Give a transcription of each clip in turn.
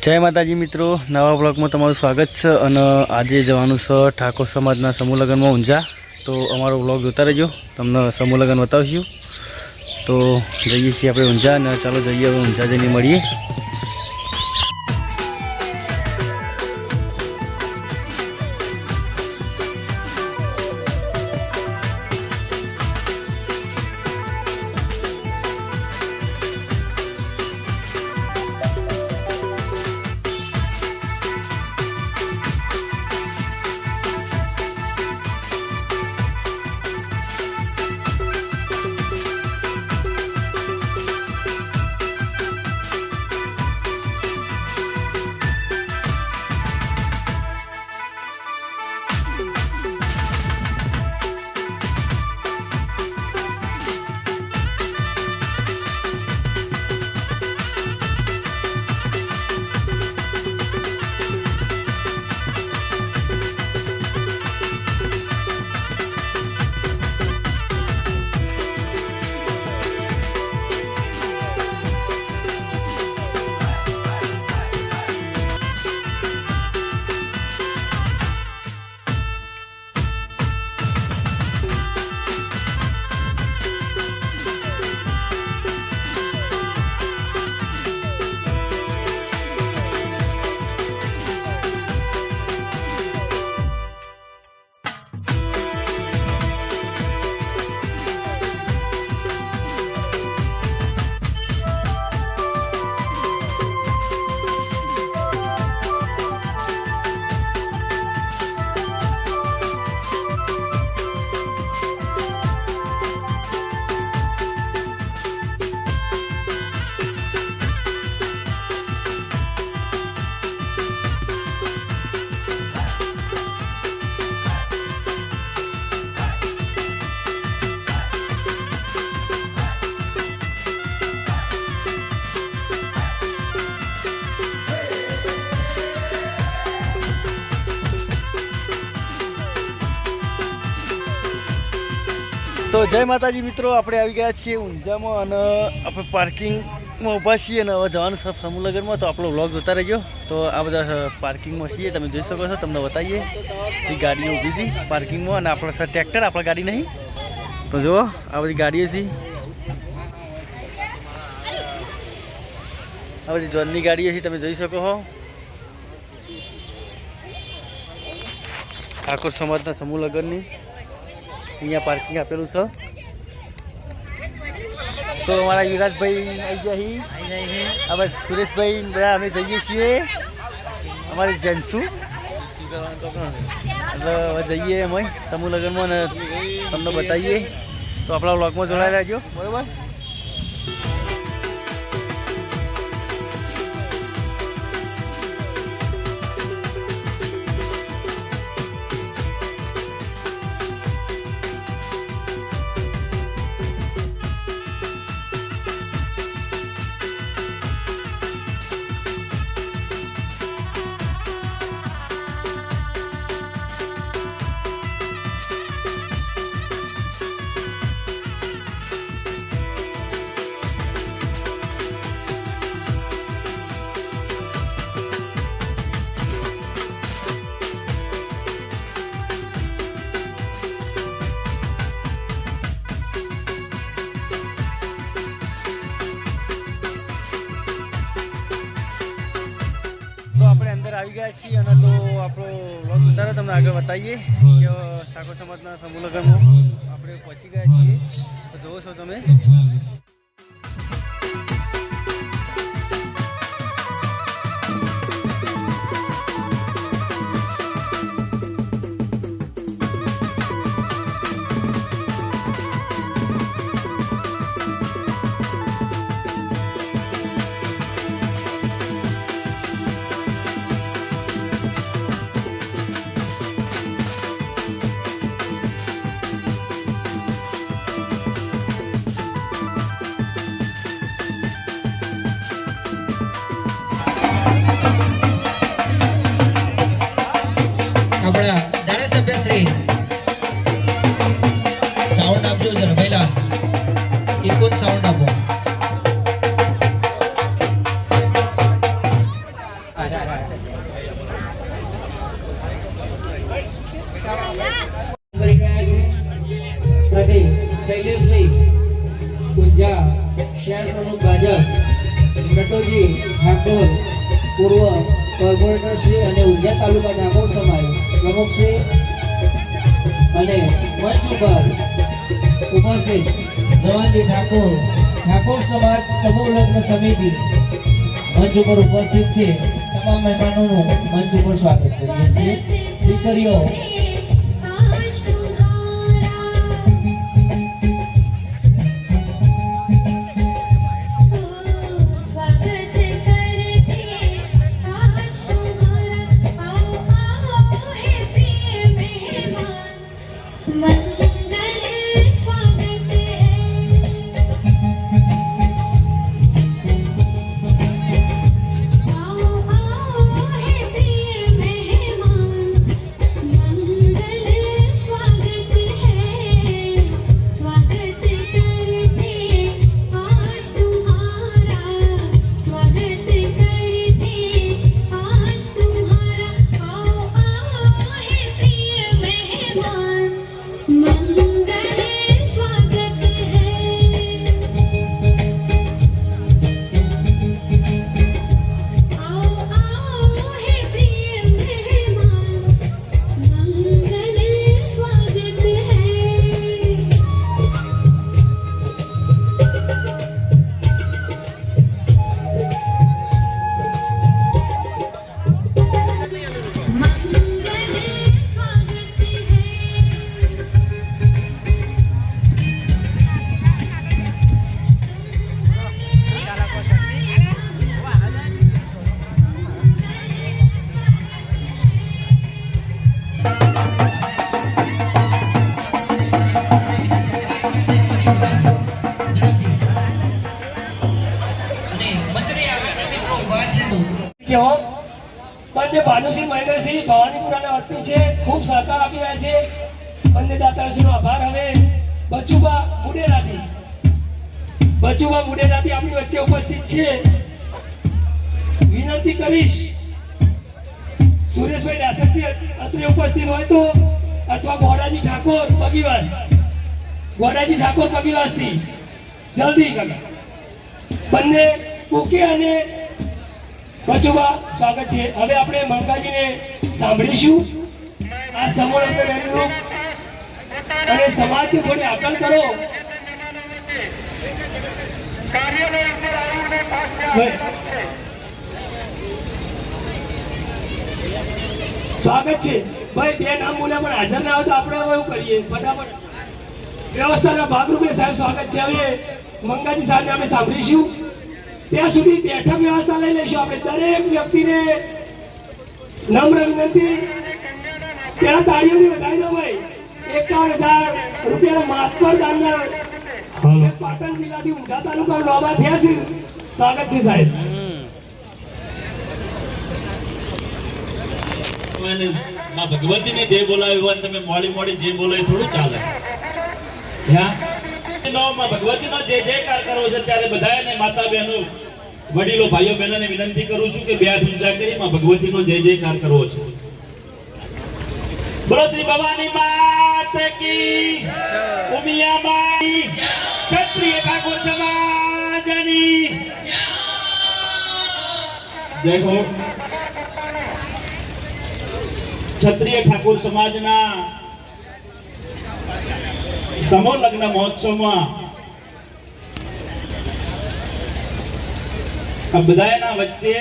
જય માતાજી મિત્રો, નવા બ્લોગમાં તમારું સ્વાગત છે અને આજે જવાનું છે ઠાકોર સમાજના સમૂહ લગ્નમાં ઊંઝા. તો અમારો બ્લોગ જોતા રહેજો, તમને સમૂહ લગ્ન બતાવશું. તો જઈએ છીએ આપણે ઊંઝા અને ચાલો જઈએ હવે ઊંઝા જઈને મળીએ. તો જય માતાજી મિત્રો, આપણે આવી ગયા છીએ ઊંઝામાં અને આપણે પાર્કિંગમાં ઊભા છીએ અને હવે જવાનું છે સમૂહ તો આપણો વ્લોગ જોતા રહેજો. તો આ બધા પાર્કિંગમાં છીએ. તમે જોઈ શકો છો, તમને બતાવીએ એ ગાડીઓ ઊભી છે પાર્કિંગમાં અને આપણે ટ્રેક્ટર આપણા ગાડી નહીં. તો જુઓ, આ બધી ગાડીઓ છે. આ બધી જોનની ગાડીઓ છે, તમે જોઈ શકો છો. ઠાકોર સમાજના સમૂહ લગ્નની અહીંયા પાર્કિંગ આપેલું છે. તો અમારા યુવરાજભાઈ આવી ગયા હી. હવે સુરેશભાઈ બધા અમે જઈએ છીએ. અમારી જનસુ. એટલે જઈએ અમે સમૂહ લગ્નમાં તમને બતાવીએ. તો આપણા વ્લોગમાં જોડાઈ રહેજો. બરોબર? આપણો વ્લોગ ઉતારો તમને આગળ બતાવીએ કે ઠાકોર સમાજના સમૂહ લગ્નમાં આપણે પહોંચી ગયા છીએ. તો જોવો છો તમે. ભાજપ ઠાકોર પૂર્વ કોર્પોરેટર શ્રી અને ઊંઝા તાલુકા ડાકોર સમાજ પ્રમુખ શ્રી અને મંચ ઉપર ઉપસ્થિત જવાનજી ઠાકોર ઠાકોર સમાજ સમૂહ લગ્ન સમિતિ મંચ ઉપર ઉપસ્થિત છે. તમામ મહેમાનોનું મંચ ઉપર સ્વાગત કરીએ છીએ. દીકરીઓ બંને ભાનુસિંહ મહેન્દ્રસિંહ ભવાનીપુરાના વતની છે. ખૂબ સહકાર આપી રહ્યા છે. બંને દાતારશ્રીનો આભાર હવે. બચુબા મુડેરાથી. બચુબા મુડેરાથી આપણી વચ્ચે ઉપસ્થિત છે. વિનંતી કરીશ. સુરેશભાઈ દાસરથી અત્રે ઉપસ્થિત હોય તો અથવા ગોડાજી ઠાકોર બગીવાસ ગોડાજી ઠાકોર બગીવાસથી જલ્દી કરે બંને ઓકે અને બચુબા સ્વાગત છે. હવે આપણે મંગાજીને સાંભળીશું. આ સમૂહ અનુરૂપ અને સમાજની થોડી આકલ કરો. સ્વાગત છે. ભાઈ, બે નામ બોલ્યા પણ હાજર ના હોય તો આપણે હવે એવું કરીએ? ફટાફટ. વ્યવસ્થાના ભાગરૂપે સાહેબ સ્વાગત છે. હવે મંગાજી સાહેબને અમે સાંભળીશું. ત્યાં સુધી બેઠક વ્યવસ્થા લઈ લઈશું આપણે. દરેક વ્યક્તિને નમ્ર વિનંતી. પેલા તાળીઓથી વધારી દો ભાઈ. એકાવન હજાર રૂપિયાના માતબર દાનના પાટણ જિલ્લાથી ઊંઝા તાલુકા નોબા થયા છે. સ્વાગત છે સાહેબ. ભગવતીને જે બોલાવ્યું હોય તમે મોડી મોડી જે બોલાવી થોડું ચાલે. હા? ભગવતીનો માતા બહેનો વડીલો વિનંતી કરું છું કે બે ઊંચા કરી માં ભગવતીનો જય જયકાર કરવો છે. બોલો શ્રી ભવાની માત ક્ષત્રિય ઠાકોર સમાજની. ક્ષત્રિય ઠાકોર સમાજના સમૂહ લગ્ન મહોત્સવમાં આ બધાના વચ્ચે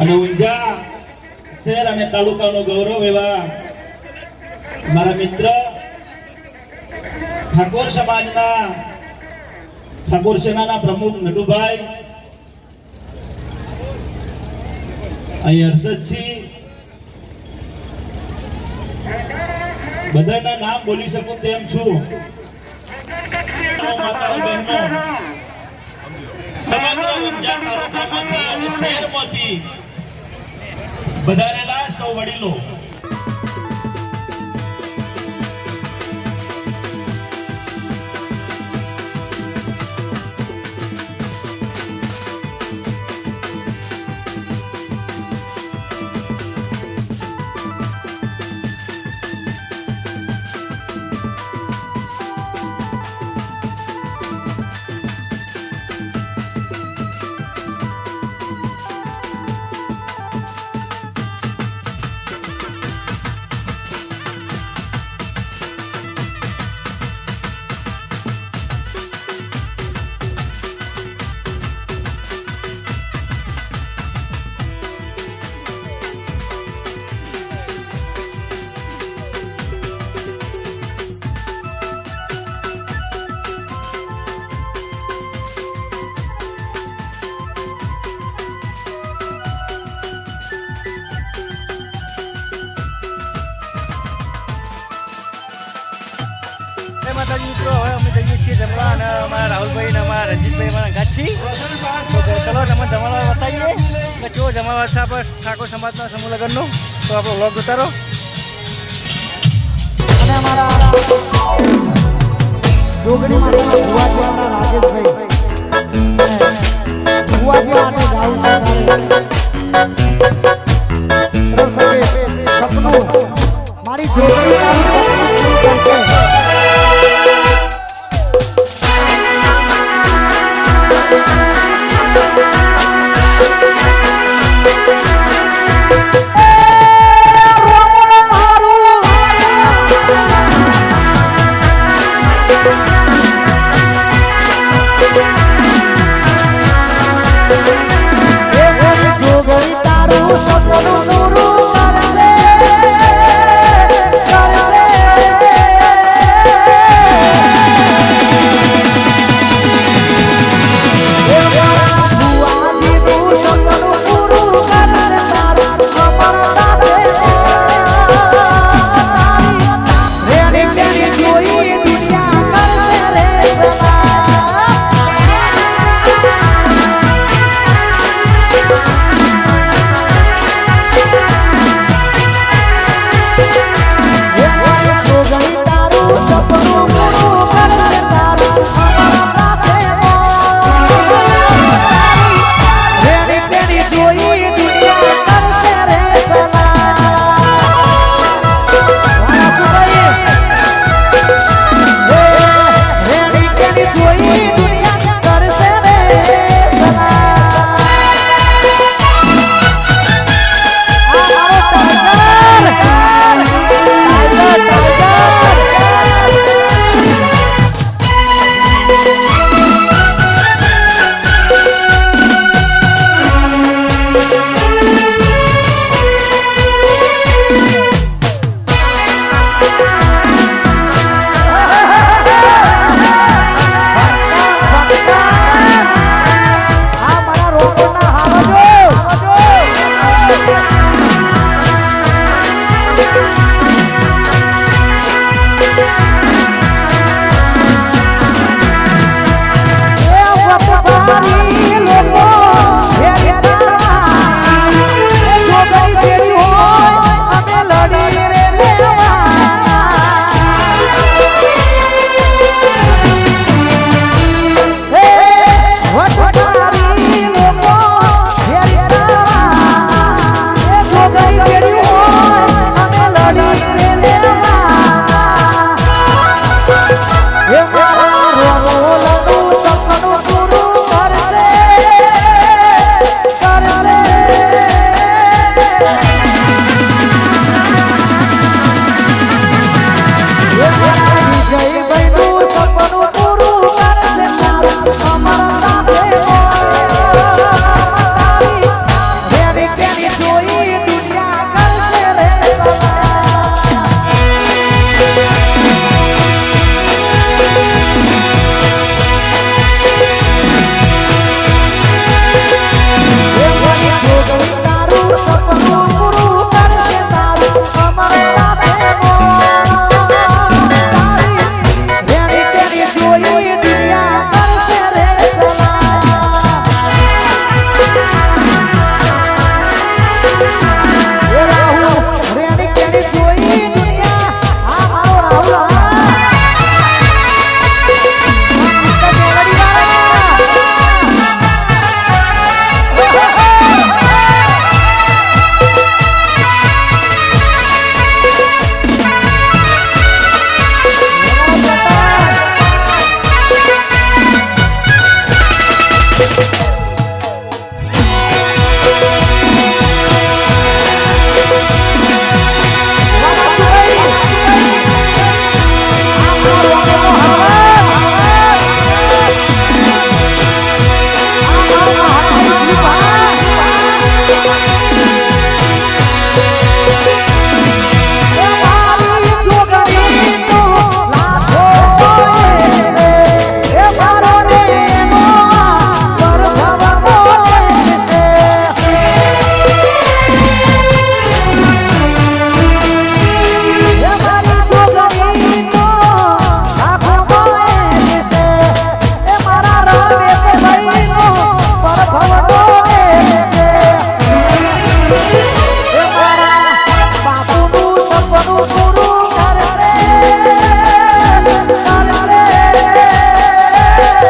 અને ઊંઝા શહેર અને તાલુકાનો ગૌરવ એવા મારા મિત્ર ઠાકોર સમાજના, ઠાકોર સેનાના પ્રમુખ નટુભાઈ, અહીં હર્ષદસિંહ બધાના નામ બોલી શકું તેમ છું. માતાઓ બહેનો, સમગ્ર ઊંઝા તાલુકામાંથી અને શહેરમાંથી વધારેલા સૌ વડીલો જઈએ છીએ જમવા અને અમારા રાહુલભાઈ અને અમારા રંજીતભાઈ અમારા ગાછી તો ચલો તમે જમાડવા બતાવીએ કે જો જમાડવા છે આપણે ઠાકોર સમાજના સમૂહ લગ્નનો. તો આપણો વ્લોગ ઉતારો. અને અમારા રાજેશભાઈ. ભુવા સપનું.